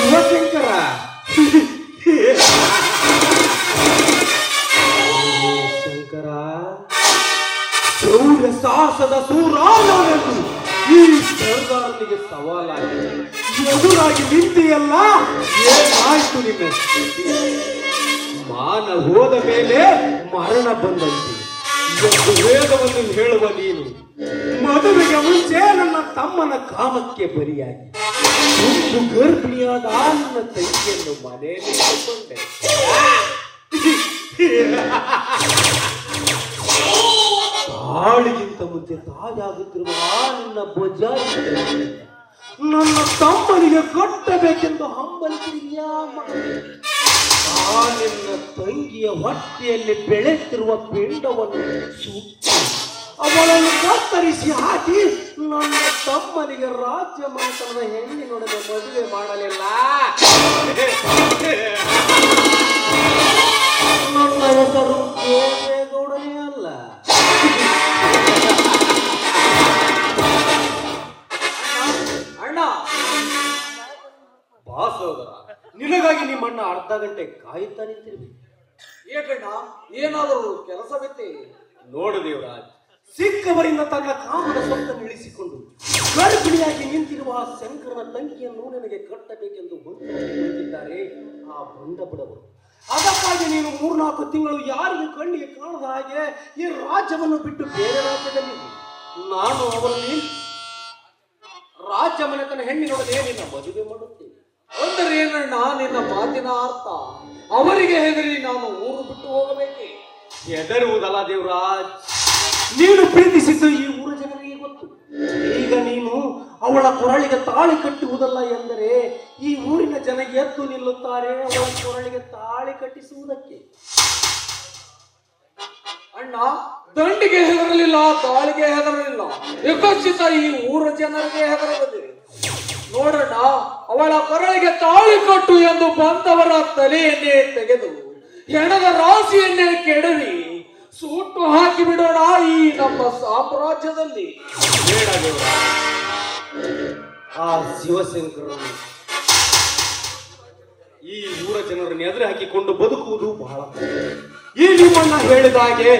ಶಿವಶಂಕರ ಶಂಕರ ಶೌರ್ಯ ಸಾಹಸದ ಸೂರಾನವೆಂದು ಈ ಸರ್ದಾರನಿಗೆ ಸವಾಲಾಗಿ ಎದುರಾಗಿ ನಿಂತಿಯಲ್ಲ ಏನಾಯ್ತು ನಿನ್ನ ಮಾನ ಹೋದ ಮೇಲೆ ಮರಣ ಬಂದಂತೆ ಇವತ್ತು ವೇದವನ್ನು ಹೇಳುವ ನೀನು ಮದುವೆಗೆ ಮುಂಚೆ ನನ್ನ ತಮ್ಮನ ಕಾಮಕ್ಕೆ ಬರಿಯಾಗಿ ಒಂದು ಗರ್ಭಿಣಿಯಾದ ನನ್ನ ತಂಗಿಯನ್ನು ಮನೆಯಲ್ಲಿ ಇಟ್ಟುಕೊಂಡೆ ತಾಳಿಗಿಂತ ಮುಂಚೆ ತಾಯಾಗುತ್ತಿರುವ ನನ್ನ ಬಜಾರಿ ನನ್ನ ತಮ್ಮನಿಗೆ ಕಟ್ಟಬೇಕೆಂದು ಹಂಬಲಿಸಿದ್ಯಾ ನಿನ್ನ ತಂಗಿಯ ಹೊಟ್ಟೆಯಲ್ಲಿ ಬೆಳೆಸಿರುವ ಪಿಂಡವನ್ನು ಸುಟ್ಟು ಅವಳನ್ನು ಕತ್ತರಿಸಿ ಹಾಕಿ ನನ್ನ ತಮ್ಮನಿಗೆ ರಾಜ್ಯ ಮಾತನದ ಹೆಣ್ಣಿನೊಡನೆ ಮದುವೆ ಮಾಡಲಿಲ್ಲ. ನನ್ನ ಹೆಸರು ದೇವೇಗೌಡನೇ ಅಲ್ಲ. ಅಣ್ಣ ಬಾಸೋದರ ನಿನಗಾಗಿ ನಿಮ್ಮಣ್ಣ ಅರ್ಧ ಗಂಟೆ ಕಾಯುತ್ತಾ ನಿಂತಿರ್ಬೇಕು. ಏಕಣ್ಣ ಏನಾದರೂ ಕೆಲಸವಿತ್ತೆ? ನೋಡು ದೇವರಾಜ್ ಸಿಕ್ಕವರಿಂದ ತನ್ನ ಕಾಮದ ಸೊತ್ತನ್ನು ಇಳಿಸಿಕೊಂಡು ಗರ್ಭಿಣಿಯಾಗಿ ನಿಂತಿರುವ ಶಂಕರನ ತಂಗಿಯನ್ನು ನನಗೆ ಕಟ್ಟಬೇಕೆಂದು ಬಂದಿದ್ದಾರೆ ಆ ಬಂಡ ಬಡವರು ಅದಕ್ಕಾಗಿ ನೀನು ಮೂರ್ನಾಲ್ಕು ತಿಂಗಳು ಯಾರಿಗೂ ಕಣ್ಣಿಗೆ ಕಾಣದ ಹಾಗೆ ಈ ರಾಜ್ಯವನ್ನು ಬಿಟ್ಟು ಬೇರೆ ರಾಜ್ಯದಲ್ಲಿ ನಾನು ಅವರಲ್ಲಿ ರಾಜ್ಯ ಮನೆತನ ಹೆಣ್ಣಿನೊಡನೆ ನಿನ್ನ ಮದುವೆ ಮಾಡುತ್ತೇನೆ. ಅಂದರೆ ಏನಣ್ಣ ನಿನ್ನ ಮಾತಿನ ಅರ್ಥ ಅವರಿಗೆ ಹೆದರಿ ನಾನು ಊರು ಬಿಟ್ಟು ಹೋಗಬೇಕೆ? ಹೆದರುವುದಲ್ಲ ದೇವರಾಜ್. ನೀನು ಪ್ರೀತಿಸಿದ್ದು ಈ ಊರ ಜನರಿಗೆ ಗೊತ್ತು. ಈಗ ನೀನು ಅವಳ ಕೊರಳಿಗೆ ತಾಳಿ ಕಟ್ಟುವುದಲ್ಲ ಎಂದರೆ ಈ ಊರಿನ ಜನ ಎದ್ದು ನಿಲ್ಲುತ್ತಾರೆ ಅವಳ ಕೊರಳಿಗೆ ತಾಳಿ ಕಟ್ಟಿಸುವುದಕ್ಕೆ. ಅಣ್ಣ, ದಂಡಿಗೆ ಹೆದರಲಿಲ್ಲ ತಾಳಿಗೆ ಹೆದರಲಿಲ್ಲ. ವಿಕಸಿತ ಈ ಊರ ಜನರಿಗೆ ಹೆದರಲಿದೆ. ನೋಡೋಣ ಅವಳ ಕೊರಳಿಗೆ ತಾಳಿ ಕಟ್ಟು ಎಂದು ಬಂದವರ ತಲೆಯನ್ನೇ ತೆಗೆದು ಹೆಣದ ರಾಶಿಯನ್ನೇ ಕೆಡವಿ. ಸೂಟು ಹಾಕಿ ಬಿಡೋಣ ಈ ನಮ್ಮ ಸಾಮ್ರಾಜ್ಯದಲ್ಲಿ. ಬೇಡ ಆ ಶಿವಶಂಕರರು ಈ ಊರ ಜನರನ್ನು ಎದುರು ಹಾಕಿಕೊಂಡು ಬದುಕುವುದು ಬಹಳ. ಈ ನಿಮ್ಮನ್ನ ಹೇಳಿದ ಹಾಗೆ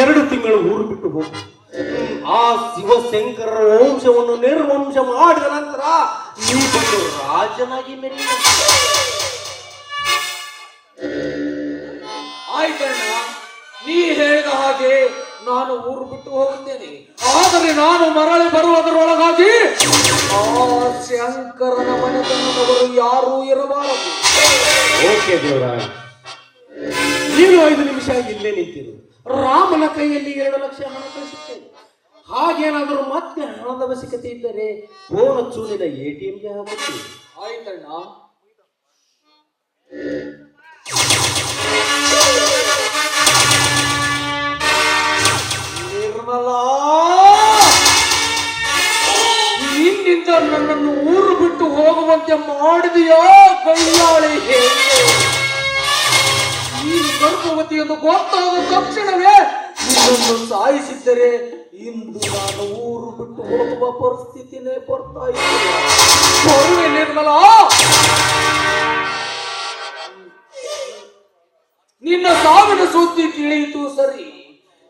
ಎರಡು ತಿಂಗಳು ಊರು ಬಿಟ್ಟು ಹೋಗು. ಆ ಶಿವಶಂಕರರ ವಂಶವನ್ನು ನಿರ್ವಂಶ ಮಾಡಿದ ನಂತರ ನೀವು ಬಂದು ರಾಜನಾಗಿ ಮೆರೆಯ ಆಯ್ತಣ್ಣ ನೀ ಹೇಳಿದ ಹಾಗೆ ನಾನು ಊರು ಬಿಟ್ಟು ಹೋಗುತ್ತೇನೆ. ಆದರೆ ನಾನು ಮರಳಿ ಬರುವುದರೊಳಗಾಗಿ ಆ ಶಂಕರನ ಮನೆತನದವರು ಯಾರೂ ಇರಬಾರದು. ಓಕೆ ನೀನು ಐದು ನಿಮಿಷ ಇಲ್ಲೇ ನಿಂತಿರು. ರಾಮನ ಕೈಯಲ್ಲಿ ಎರಡು ಲಕ್ಷ ಹಣ ಕಳಿಸುತ್ತೇನೆ. ಹಾಗೇನಾದರೂ ಮತ್ತೆ ಹಣದ ಅವಶ್ಯಕತೆ ಇದ್ದರೆ ಫೋನ್ ನಿನ್ನ ಎ ಟಿ ಎಂಗೆ ಹಾಕುತ್ತೀನಿ. ಆಯ್ತಣ್ಣ. ನಿರ್ಮಲಾ ನಿನ್ನಿಂದ ನನ್ನನ್ನು ಊರು ಬಿಟ್ಟು ಹೋಗುವಂತೆ ಮಾಡಿದೆಯೋ ಕೈಯಾಳಿ ನೀನು ಗರ್ಭವತಿ ಗೊತ್ತಾದ ತಕ್ಷಣವೇ ನಿನ್ನನ್ನು ಸಾಯಿಸಿದ್ದರೆ ಇಂದು ನಾನು ಊರು ಬಿಟ್ಟು ಹೋಗುವ ಪರಿಸ್ಥಿತಿನೇ ಬರ್ತಾ ಇದೆ. ನಿರ್ಮಲ ನಿರ್ಮಲಾ! ನಿನ್ನ ಸಾವಿನ ಸುದ್ದಿ ತಿಳಿಯಿತು ಸರಿ.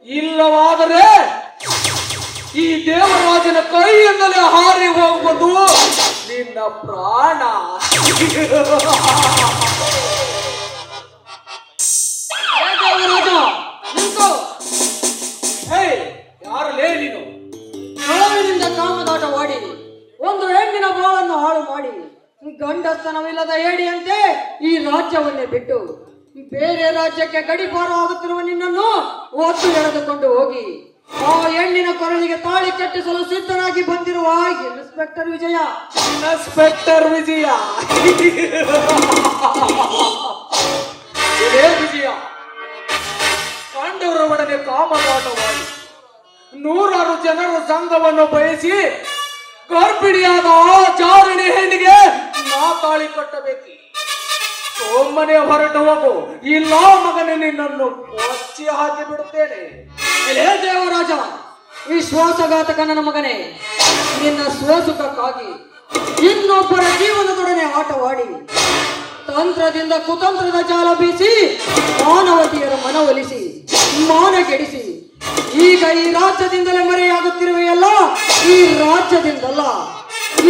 ಇಲ್ಲವಾದರೆ ಈ ದೇವರಾಜನ ಕೈಯಿಂದಲೇ ಹಾರಿ ಹೋಗುವುದು ನಿನ್ನ ಪ್ರಾಣ. ನೀನು? ಕಳವಿನಿಂದ ಕಾಮದಾಟವಾಡಿ ಒಂದು ಹೆಣ್ಣಿನ ಬಾಳನ್ನು ಹಾಳು ಮಾಡಿ. ಗಂಡಸ್ತನವಿಲ್ಲದ ಏಡಿಯಂತೆ ಈ ರಾಜ್ಯವನ್ನೇ ಬಿಟ್ಟು ಬೇರೆ ರಾಜ್ಯಕ್ಕೆ ಗಡಿಪಾರವಾಗುತ್ತಿರುವ ನಿನ್ನನ್ನು ಒತ್ತು ಎಳೆದುಕೊಂಡು ಹೋಗಿ. ಆ ಹೆಣ್ಣಿನ ಕೊರಳಿಗೆ ತಾಳಿ ಕಟ್ಟಿಸಲು ಸಿದ್ಧನಾಗಿ ಬಂದಿರುವ ಇನ್ಸ್ಪೆಕ್ಟರ್ ವಿಜಯ. ಇನ್ಸ್ಪೆಕ್ಟರ್ ವಿಜಯ. ವಿಜಯ. ಪಾಂಡವರೊಡನೆ ಕಾಮಗಾಟವಾಗಿ ನೂರಾರು ಜನರ ಸಂಘವನ್ನು ಬಯಸಿ ಗರ್ಭಿಣಿಯಾದ ಆ ಜಾರಣಿ ಹೆಣ್ಣಿಗೆ ನಾ ತಾಳಿ ಕಟ್ಟಬೇಕು. ಸೋಮನೆ ಹೊರಟು ಹೋಗು ಇಲ್ಲ ಮಗನೇ ನಿನ್ನನ್ನು ಕೊಚ್ಚಿ ಹಾಕಿ ಬಿಡುತ್ತೇನೆ ಎಲೆ ದೇವರಾಜ ನನ್ನ ಮಗನೇ, ನಿನ್ನ ಸ್ವಸುಖಕ್ಕಾಗಿ ಇನ್ನೊಬ್ಬರ ಜೀವನದೊಡನೆ ಆಟವಾಡಿ, ತಂತ್ರದಿಂದ ಕುತಂತ್ರದ ಜಾಲ ಬೀಸಿ, ಮಾನವತಿಯರ ಮನವೊಲಿಸಿ ಮಾನ ಕೆಡಿಸಿ ಈಗ ಈ ರಾಜ್ಯದಿಂದಲೇ ಮರೆಯಾಗುತ್ತಿರುವೆಯಲ್ಲ ಈ ರಾಜ್ಯದಿಂದಲ್ಲ,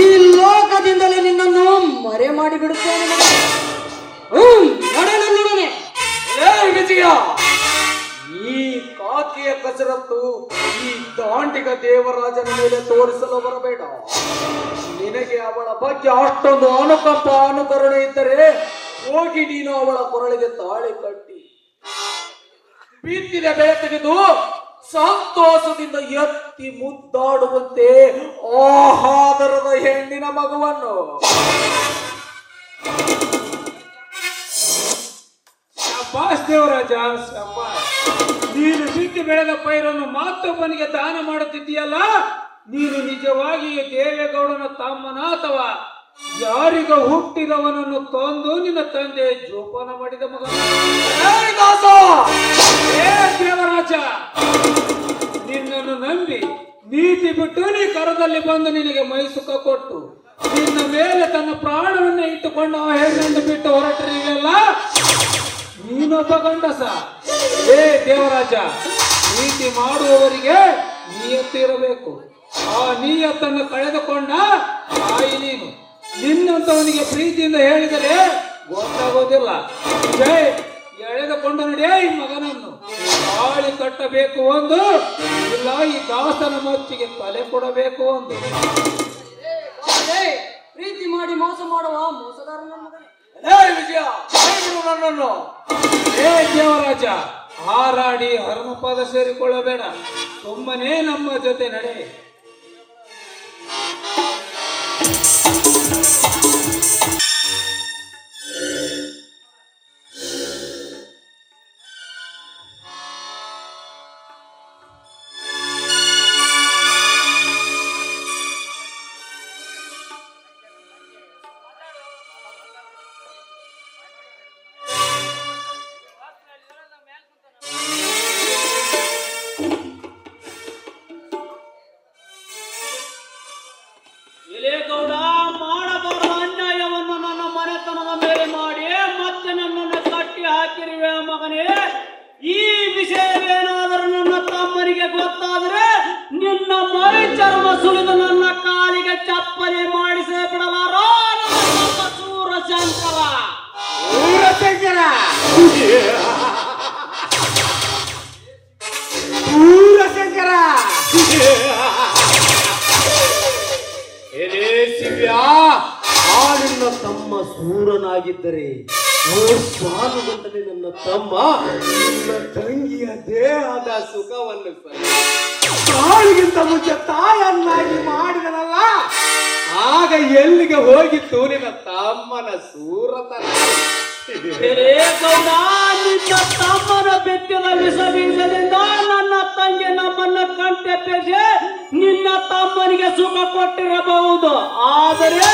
ಈ ಲೋಕದಿಂದಲೇ ನಿನ್ನನ್ನು ಮರೆ ಮಾಡಿ ಈ ಕಾಕಿಯ ಕಸರತ್ತು ಈ ದಾಂಡಿಗ ದೇವರಾಜನ ಮೇಲೆ ತೋರಿಸಲು ಬರಬೇಡ. ನಿನಗೆ ಅವಳ ಬಗ್ಗೆ ಅಷ್ಟೊಂದು ಅನುಕಂಪ, ಅನುಕರಣೆ ಇದ್ದರೆ ಹೋಗಿ ನೀನು ಅವಳ ಕೊರಳಿಗೆ ತಾಳಿ ಕಟ್ಟಿ. ಬೀತಿದೆ ಬೆಳೆ ತೆಗೆದು ಸಂತೋಷದಿಂದ ಎತ್ತಿ ಮುದ್ದಾಡುವಂತೆ ಆಹಾದರದ ಹೆಣ್ಣಿನ ಮಗುವನ್ನು. ದೇವರಾಜ ನೀನು ಬಿತ್ತಿ ಬೆಳೆದ ಪೈರನ್ನು ಮತ್ತೊಬ್ಬನಿಗೆ ದಾನ ಮಾಡುತ್ತಿದ್ದೀಯಲ್ಲ? ನೀನು ನಿಜವಾಗಿ ದೇವೇಗೌಡನ ತಮ್ಮನ ಅಥವಾ ಯಾರಿಗ ಹುಟ್ಟಿದವನನ್ನು ತಂದು ನಿನ್ನ ತಂದೆ ಜೋಪಾನ ಮಾಡಿದ ಮಗ? ದೇವರಾಜ! ನಿನ್ನನ್ನು ನಂಬಿ ನೀತಿ ಬಿಟ್ಟು ನೀ ಕರದಲ್ಲಿ ಬಂದು ನಿನಗೆ ಮೈಸುಖ ಕೊಟ್ಟು ನಿನ್ನ ಮೇಲೆ ತನ್ನ ಪ್ರಾಣವನ್ನ ಇಟ್ಟುಕೊಂಡು ಹೆಣ್ಣನ್ನು ಬಿಟ್ಟು ಹೊರಟರಿಗೆಲ್ಲ ನೀನೊಬ್ಬ ಗಂಡಸ ಏ ದೇವರಾಜ, ನೀತಿ ಮಾಡುವವರಿಗೆ ನಿಯತ್ತು ಆ ನೀಯತ್ತನ್ನು ಕಳೆದುಕೊಂಡ ತಾಯಿ ನೀನು. ನಿನ್ನಂತವನಿಗೆ ಪ್ರೀತಿಯಿಂದ ಹೇಳಿದರೆ ಗೊತ್ತಾಗೋದಿಲ್ಲ. ಜೈ ಎಳೆದುಕೊಂಡು ನಡೆಯ ಈ ಮಗನನ್ನು. ತಾಳಿ ಕಟ್ಟಬೇಕು ಒಂದು, ಇಲ್ಲ ಈ ದಾಸನ ಮಚ್ಚಿಗೆ ತಲೆ ಕೊಡಬೇಕು ಒಂದು. ಪ್ರೀತಿ ಮಾಡಿ ಮೋಸ ಮಾಡುವ ಮೋಸಗಾರನ ಮಗನೇ. ಏ ವಿಜಯ ನನ್ನನ್ನು? ಏ ದೇವರಾಜ ಹಾರಾಡಿ ಹರಮಪಾದ ಸೇರಿಕೊಳ್ಳಬೇಡ. ಸುಮ್ಮನೆ ನಮ್ಮ ಜೊತೆ ನಡೆ. ಸುಲಿದು ನನ್ನ ಕಾಲಿಗೆ ಚಪ್ಪಲಿ ಮಾಡಿಸೇ ಬಿಡಲಾರೋ ಸೂರಶಂಕರ? ಪೂರಶಂಕರ ಪೂರಶಂಕರ ಎಲೇ ಶಿವ್ಯ ಆ ನಿನ್ನ ತಮ್ಮ ಸೂರನಾಗಿದ್ದರೆ ಓ ಸಾಲುಗೊಂಡನೆ ನನ್ನ ತಮ್ಮ, ನಿನ್ನ ತಂಗಿಯ ದೇಹದ ಸುಖವನ್ನು ತಾಳಿಗಿಂತ ಮುಂಚೆ ತಾಯನ್ನಾಗಿ ಮಾಡಿದನಲ್ಲ ಆಗ ಎಲ್ಲಿಗೆ ಹೋಗಿತ್ತು ನಿನ್ನ ತಮ್ಮನ ಸೂರತನ? ನಿನ್ನ ತಮ್ಮನ ಬೆತ್ತದ ವಿಷ ಬೀಜದಿಂದ ನನ್ನ ತಂಗಿ ನಮ್ಮನ್ನ ಕಂಟೆಪ್ಪಿಸಿ ನಿನ್ನ ತಮ್ಮನಿಗೆ ಸುಖ ಕೊಟ್ಟಿರಬಹುದು. ಆದರೆ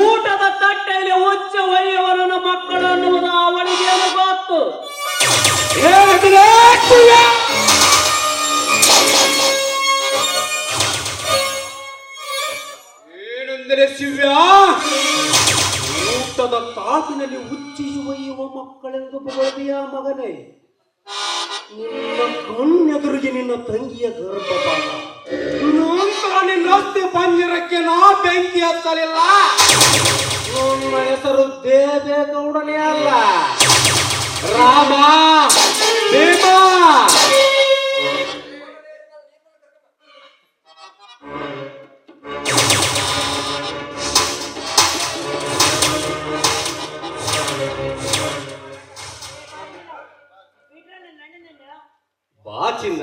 ಊಟದ ತಟ್ಟೆಯಲ್ಲಿ ಉಚ್ಚ ಒಯ್ಯವರನ ಮಕ್ಕಳು ಅನ್ನುವುದು ಅವಳಿಗೆ ಗೊತ್ತು? ಶಿವ್ಯ! ಊಟದ ತಾಕಿನಲ್ಲಿ ಉಚ್ಚಿಸುವ ಯುವ ಮಕ್ಕಳೆಂದು ಬಗೆಯ ಮಗನೇ, ನಿನ್ನ ಕಣ್ಣೆದುರಿಗೆ ನಿನ್ನ ತಂಗಿಯ ನಿನ್ನಸ್ತಿ ಪಂಜರಕ್ಕೆ ನಾ ಬೆಂಕಿ ಹತ್ತಲಿಲ್ಲ ನನ್ನ ಹೆಸರು ದೇವೇಗೌಡನೇ ಅಲ್ಲ. ರಾಮ, ಭೀಮ ಬಾ ಚಿನ್ನ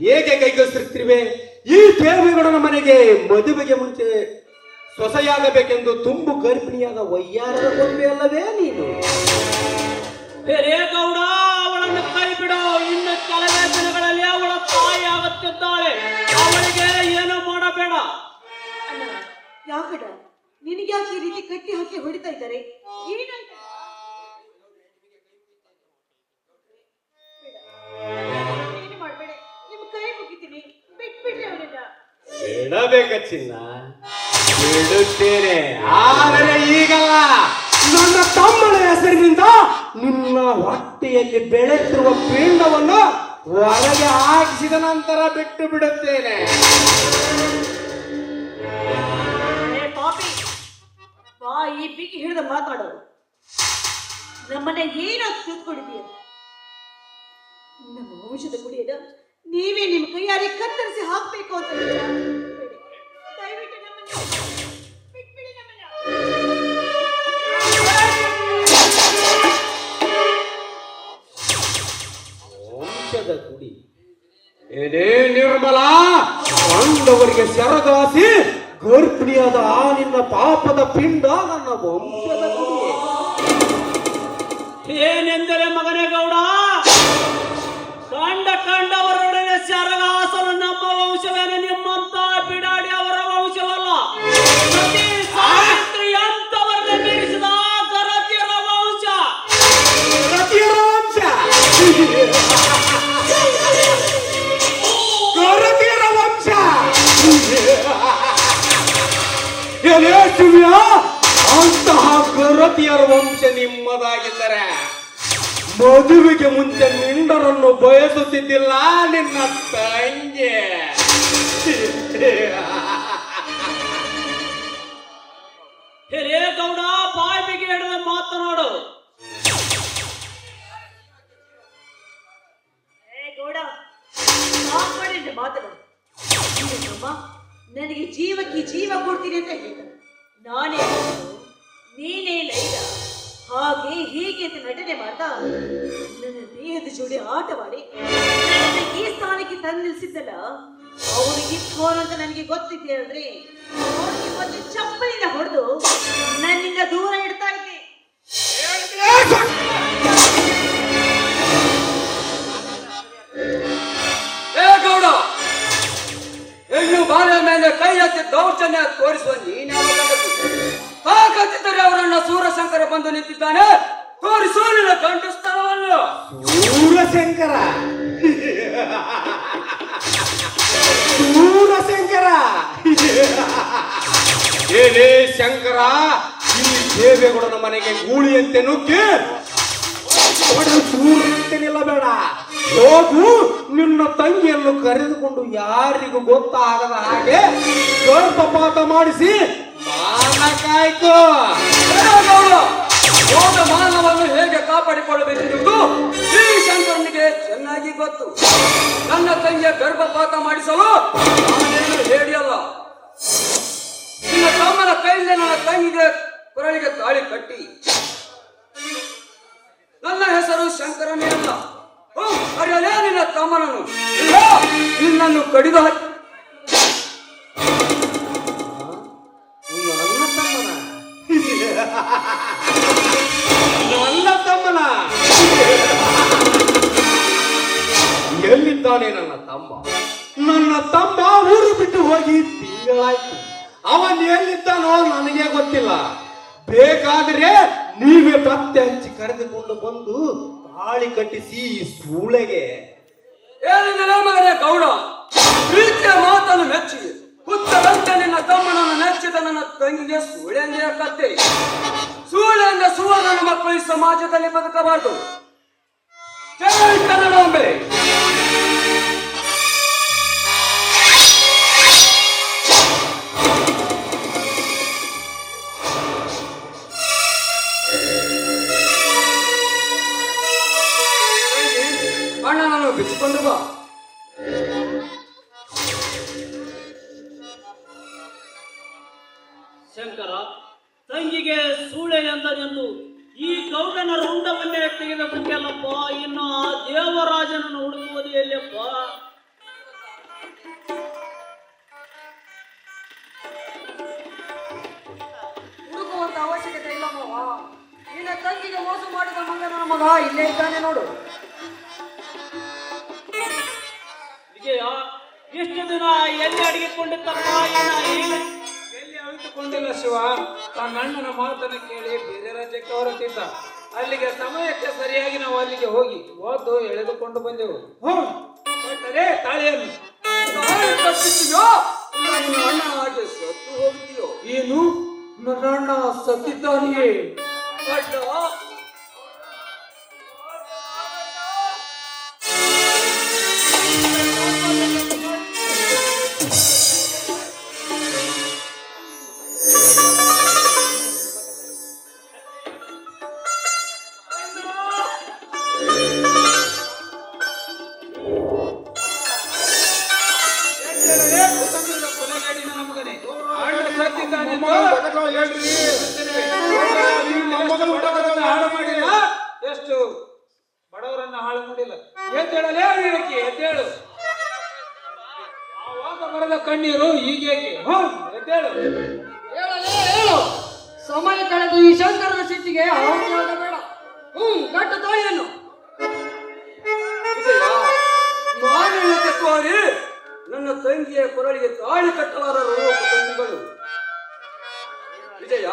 ಹೇಗೆ ಕೈಗೊಳಿಸುತ್ತಿರುವೆ ಈ ದೇವಿಗಳನ್ನ ಮನೆಗೆ ಮದುವೆಗೆ ಮುಂಚೆ ಸೊಸೆಯಾಗಬೇಕೆಂದು ತುಂಬು ಗರ್ಭಿಣಿಯಾದ ವಯ್ಯಾರದ ಗೊಂಬೆ ಅಲ್ಲವೇ ನೀನು? ಗೌಡ ಅವಳನ್ನು ಕೈ ಬಿಡು ಇನ್ನು ಕೆಲವೇ ದಿನಗಳಲ್ಲಿ ಅವಳ ತಾಯಿ ಆಗುತ್ತಿದ್ದಾಳೆ. ಅವಳಿಗೆ ಏನು ಮಾಡಬೇಡ? ಅಣ್ಣ ಯಾಕಡ ನಿನಗ್ಯಾಕೆ ಈ ರೀತಿ ಕಟ್ಟಿ ಹಾಕಿ ಹೊಡಿತಾ ಇದ್ದಾರೆ? ಏನಾಯ್ತು ಬಿಡಬೇಕ ಚಿನ್ನ? ಬಿಡುತ್ತೇನೆ. ಆದರೆ ಈಗಲ್ಲ. ನನ್ನ ತಮ್ಮನ ಹೆಸರಿನಿಂದ ನಿನ್ನ ಹೊಟ್ಟೆಯಲ್ಲಿ ಬೆಳೆತಿರುವ ಪಿಂಡವನ್ನು ಹೊರಗೆ ಹಾಕಿಸಿದ ನಂತರ ಬಿಟ್ಟು ಬಿಡುತ್ತೇನೆ. ಬಾ ಈ ಬಿಗಿ ಹಿಡಿದು ಮಾತಾಡೋದು. ನಮ್ಮನೆ ಏನೋ ತಿಳ್ಕೊಂಡಿದೀಯ ನಮ್ಮ ವಂಶದ ಕುಡಿಯದ ನೀವೇ ನಿಮ್ಮ ಕೈಯಾರೆ ಕತ್ತರಿಸಿ ಹಾಕ್ಬೇಕು ಅಂತ. ದಯವಿಟ್ಟು ನಮ್ಮನ್ನ ಬಿಟ್ಬಿಡಿ ನಮ್ಮನ್ನ. ವಂಶದ ಗುಡಿ ಏನೇ ನಿರ್ಮಲ ಪಾಂಡವರಿಗೆ ಸೆರಗಾಸಿ ಗರ್ಭಿಣಿಯಾದ ಆ ನಿನ್ನ ಪಾಪದ ಪಿಂಡ ನನ್ನ ವಂಶದ ಗುಡಿ ಏನೆಂದರೆ ಮಗನೇ ಗೌಡ ಕಂಡ ಕಂಡವರೊಡನೆ ಶರಣಾಸಲು ನಮ್ಮ ವಂಶವೇನೆ ನಿಮ್ಮಂತ ಬಿಡಾಡಿ ಅವರ ವಂಶವಲ್ಲ. ವಂಶ. ಅಂತಹ ಗರತಿಯರ ವಂಶ ನಿಮ್ಮದಾಗಿದ್ದರೆ ಮದುವೆಗೆ ಮುಂಚೆ ನಿಂಡರನ್ನು ಬಯಸುತ್ತಿದ್ದಿಲ್ಲ ನಿನ್ನ ತಂಗೆ. ಹಿರೇ ಗೌಡ ಬಿಗಿ ಹಿಡಿದು ಮಾತನಾಡು. ಏ ಗೌಡ ಮಾತಾಡಿದ್ರೆ ಮಾತಾಡು ಅಮ್ಮ ನನಗೆ ಜೀವಕ್ಕೆ ಜೀವ ಕೊಡ್ತೀನಿ ಅಂತ ಹೇಳಿದ ನಾನೇ ನೀನೇ ಲೈಲ. ಮಾಡ್ತಾ ನನ್ನ ದೇಹದ ಜೋಡಿ ಆಟವಾಡಿ ನನ್ನ ಈ ಸ್ಥಾನಕ್ಕೆ ತಂದು ನಿಲ್ಸಿದ್ದಲ್ಲ ಅವನು ಫೋನ್ ಅಂತ ನನಗೆ ಗೊತ್ತಿದೆ ಅಂದ್ರೆ ಅವನಿಗೆ ಒಂದು ಚಪ್ಪಲಿನ ಹೊಡೆದು ನನ್ನಿಂದ ದೂರ ಇಡ್ತಾ ಇದ್ದೆ. ಏ ಗೌಡ ಹೆಣ್ಣು ಬಾಲ ಮೇಲೆ ಕೈ ಎತ್ತಿ ದೌರ್ಜನ್ಯ ತೋರಿಸುವ ನೀನ್ಯಾವ ತಾಕತ್ತಿದ್ದರೆ ಅವರನ್ನ ಸೂರ್ಯಶಂಕರ ಬಂದು ನಿಂತಿದ್ದಾನೆ? ತೋರಿಸು ನಿನ್ನ ಗಂಡು ಶಂಕರ ಸೂರಶಂಕರ ಸೂರಶಂಕರ ಏನೇ ಶಂಕರ ಈ ದೇವೇಗೌಡನ ಮನೆಗೆ ಗೂಳಿಯಂತೆ ನುಗ್ಗಿ. ಸೂರ್ಯಂತೆ ಬೇಡ ಹೋಗು ನಿನ್ನ ತಂಗಿಯನ್ನು ಕರೆದುಕೊಂಡು ಯಾರಿಗೂ ಗೊತ್ತಾಗದ ಹಾಗೆ ಗರ್ಭಪಾತ ಮಾಡಿಸಿ ಮಾನ ಹೋದ ಮಾನವನ್ನು ಹೇಗೆ ಕಾಪಾಡಿಕೊಳ್ಳಬೇಕೆಂದು ಈ ಶಂಕರನಿಗೆ ಚೆನ್ನಾಗಿ ಗೊತ್ತು. ನನ್ನ ತಂಗಿಯ ಗರ್ಭಪಾತ ಮಾಡಿಸಲು ನಾನೇನು ಹೇಳಿಯಲ್ಲ. ನಿನ್ನ ತಮ್ಮನ ಕೈಯಿಂದ ನನ್ನ ತಂಗಿಗೆ ಕೊರಳಿಗೆ ತಾಳಿ ಕಟ್ಟಿ. ನನ್ನ ಹೆಸರು ಶಂಕರನೇ ಅಲ್ಲ. ಅರಿಯಲೇ ನಿನ್ನ ತಮ್ಮನನ್ನು. ನಿನ್ನನ್ನು ಕಡಿದು ಹಾಕಿ. ಎಲ್ಲಿದ್ದಾನೆ ನನ್ನ ತಮ್ಮ. ನನ್ನ ತಮ್ಮ ಊರು ಬಿಟ್ಟು ಹೋಗಿ ತಿಂಗಳಾಯ್ತು. ಅವನ್ ಎಲ್ಲಿದ್ದಾನೋ ನನಗೆ ಗೊತ್ತಿಲ್ಲ. ಬೇಕಾದ್ರೆ ನೀವೇ ಪತ್ತೆ ಹಚ್ಚಿ ಕರೆದುಕೊಂಡು ಬಂದು ತಾಳಿ ಕಟ್ಟಿಸಿ ಈ ಸೂಳೆಗೆ. ಮಗನೇ ಗೌಡ ಪ್ರೀತಿಯ ಮಾತನ್ನು ಮೆಚ್ಚಿ ಹುತ್ತದಂತೆ ನಿನ್ನ ತಮ್ಮನನ್ನು ನೆಚ್ಚಿದ ನನ್ನ ತಂಗಿಗೆ ಸೂಳೆಂದೇ ಕತ್ತೆ. ಸೂಳೆಂದ ಸುವರ್ಣ ಮಕ್ಕಳು ಈ ಸಮಾಜದಲ್ಲಿ ಬದುಕಬಾರದು. ಜೈ ಕನ್ನಡಾಂಬೆ ಸೂಳೆ ಎಂದನೆಂದು ಈ ಗೌಡನ ರುಂಡವನ್ನೇ ತೆಗೆದ ಬಿಟ್ಟಲ್ಲಪ್ಪ ಇನ್ನು ಆ ದೇವರಾಜನನ್ನು ಹುಡುಕುವುದು ಎಲ್ಲಪ್ಪ ಹುಡುಕುವಂತ ಅವಶ್ಯಕತೆ ಇಲ್ಲ ನಿನ್ನ ತಂಗಿಗೆ ಮೋಸ ಮಾಡಿದ ಮಂಗನ ಮಗ ಇಲ್ಲೇ ಇದ್ದಾನೆ ನೋಡು. ವಿಜಯ ಎಷ್ಟು ದಿನ ಎಲ್ಲಿ ಈಗ ಎಲ್ಲಿ ಅಳಿತುಕೊಂಡಿಲ್ಲ ಶಿವ? ತನ್ನ ಅಣ್ಣನ ಮಾತನ್ನು ಕೇಳಿ ಬೇರೆ ರಾಜ್ಯಕ್ಕೆ ಹೊರಟಿದ್ದ ಅಲ್ಲಿಗೆ ಸಮಯಕ್ಕೆ ಸರಿಯಾಗಿ ನಾವು ಅಲ್ಲಿಗೆ ಹೋಗಿ ಓದು ಎಳೆದುಕೊಂಡು ಬಂದೆವು. ತಾಳಿಯನ್ನು. ಹಾಗೆ ಸತ್ತು ಹೋಗ್ತೀಯೋ? ಏನು? ನನ್ನ ಅಣ್ಣ ಸತ್ತಿದ್ದಾನೆಯೇ ಮಗನ ಹುಡುಗರನ್ನ ಹಾಳು ಮಾಡಿಲ್ಲ. ಎಷ್ಟು ಬಡವರನ್ನ ಹಾಳು ಮಾಡಿಲ್ಲ. ಎದ್ದೇಳಲೇ ಹೇಳಕ್ಕೆ ಎದ್ದೇಳು ಆವಾಗ ಬರದ ಕಣ್ಣೀರು ಈಗೇಕೆ ಹ್ಞೂ ಎದ್ದೇಳು ಹೇಳಲೇ ಹೇಳು. ಸಮಯ ಕಳೆದು ಈ ಶಂಕರನ ಸಿಟ್ಟಿಗೆ ಅವಮಾನ ಬೇಡ. ಹ್ಞೂ, ಕಟ್ಟು ತಾಯಿಯನ್ನು. ಮಾನವತೆ ಕೋರಿ ನನ್ನ ತಂಗಿಯ ಕೊರಳಿಗೆ ತಾಳಿ ಕಟ್ಟಲಾರರು ವಿಜಯ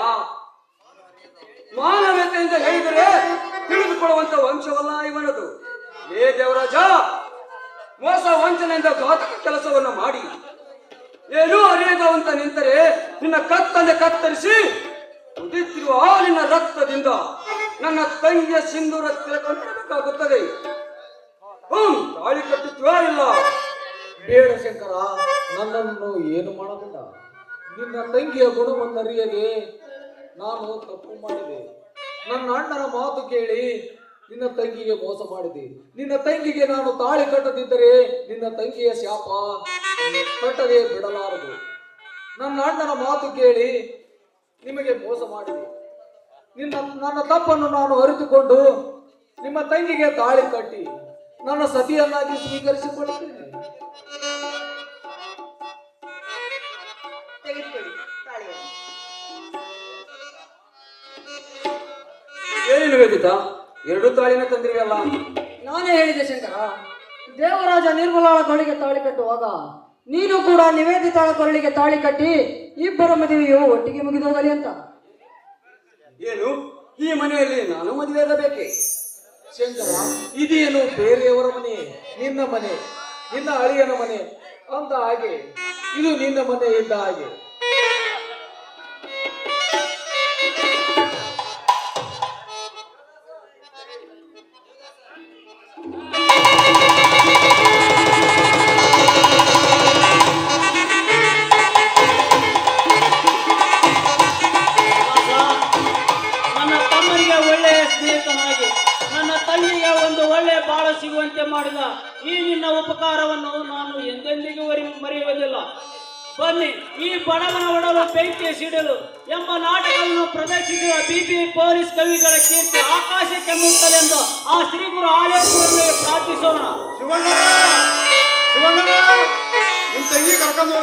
ಮಾನವೀಯತೆಯಿಂದ ಹೇಳಿದರೆ ತಿಳಿದುಕೊಳ್ಳುವಂತ ವಂಶವಲ್ಲ ಇವನದು ಏ ದೇವರಾಜ, ಮೋಸ ವಂಚನೆಯಿಂದ ಘಾತಕ ಕೆಲಸವನ್ನು ಮಾಡಿ. ಏನೂ ಅರಿಯದವಂತ ನಿಂತರೆ ನಿನ್ನ ಕತ್ತನ್ನು ಕತ್ತರಿಸಿ ಉದಿತಿರುವ ಹಾಲಿನ ರಕ್ತದಿಂದ ನನ್ನ ತಂಗಿಯ ಸಿಂಧೂರ ತಿಳ್ಕೊಂಡಿರಬೇಕಾಗುತ್ತದೆ ಹ್ಮ್, ತಾಳಿ ಕಟ್ಟುತ್ತಿವ ಇಲ್ಲ? ಬೇಡ ಶಂಕರ ನನ್ನನ್ನು ಏನು ಮಾಡಬೇಡ ನಿನ್ನ ತಂಗಿಯ ಗುಣವನ್ನರಿಯದೆ ನಾನು ತಪ್ಪು ಮಾಡಿದೆ. ನನ್ನ ಅಣ್ಣನ ಮಾತು ಕೇಳಿ ನಿನ್ನ ತಂಗಿಗೆ ಮೋಸ ಮಾಡಿದೆ. ನಿನ್ನ ತಂಗಿಗೆ ನಾನು ತಾಳಿ ಕಟ್ಟದಿದ್ದರೆ ನಿನ್ನ ತಂಗಿಯ ಶಾಪ ಕಟ್ಟದೆ ಬಿಡಲಾರದು. ನನ್ನ ಅಣ್ಣನ ಮಾತು ಕೇಳಿ ನಿಮಗೆ ಮೋಸ ಮಾಡಿದೆ. ನಿನ್ನ, ನನ್ನ ತಪ್ಪನ್ನು ನಾನು ಅರಿತುಕೊಂಡು ನಿಮ್ಮ ತಂಗಿಗೆ ತಾಳಿ ಕಟ್ಟಿ ನನ್ನ ಸತಿಯನ್ನಾಗಿ ಸ್ವೀಕರಿಸಿಕೊಳ್ಳುತ್ತೇನೆ. ಏನೇನು ವೇದಿತ ಎರಡು ತಾಳಿನ ತಂದಿರಲ್ಲ ನಾನೇ ಹೇಳಿದೆ ಶಂಕರ ದೇವರಾಜ ನಿರ್ಮಲಾಳ ಕೊರಳಿಗೆ ತಾಳಿ ಕಟ್ಟುವಾಗ ನೀನು ಕೂಡ ನಿವೇದಿತಾಳ ಕೊರಳಿಗೆ ತಾಳಿ ಕಟ್ಟಿ ಇಬ್ಬರ ಮದುವೆಯು ಒಟ್ಟಿಗೆ ಮುಗಿದೋಗಲಿ ಅಂತ. ಏನು? ಈ ಮನೆಯಲ್ಲಿ ನಾನು ಮದುವೆಯಾಗಬೇಕೆ ಶಂಕರ ಇದೇನು ಬೇರೆಯವರ ಮನೆ ನಿನ್ನ ಮನೆ ನಿನ್ನ ಅಳಿಯನ ಮನೆ? ಅಂತ ಹಾಗೆ ಇದು ನಿನ್ನ ಮನೆ ಇದ್ದ ಹಾಗೆ. ಸಿಡಲು ಎಂಬ ನಾಟಕವನ್ನು ಪ್ರದರ್ಶಿಸುವ ಬಿಪಿ ಪೊಲೀಸ್ ಕವಿಗಳ ಕೀರ್ತಿ ಆಕಾಶಕ್ಕೆ ಮುಟ್ಟಲೆಂದು ಆ ಶ್ರೀ ಗುರು ಪ್ರಾರ್ಥಿಸೋಣ ಶಿವಣ್ಣ ಶಿವಣ್ಣ ನಿಮ್ ತಂಗಿ ಕರ್ಕೊಂಡು.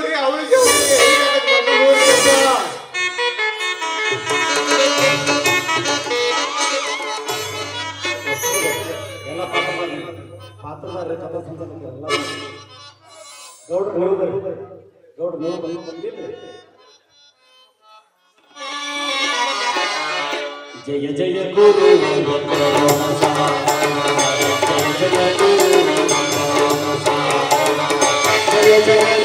ಎಲ್ಲ जय जय गुरु जय जय गुरु जय जय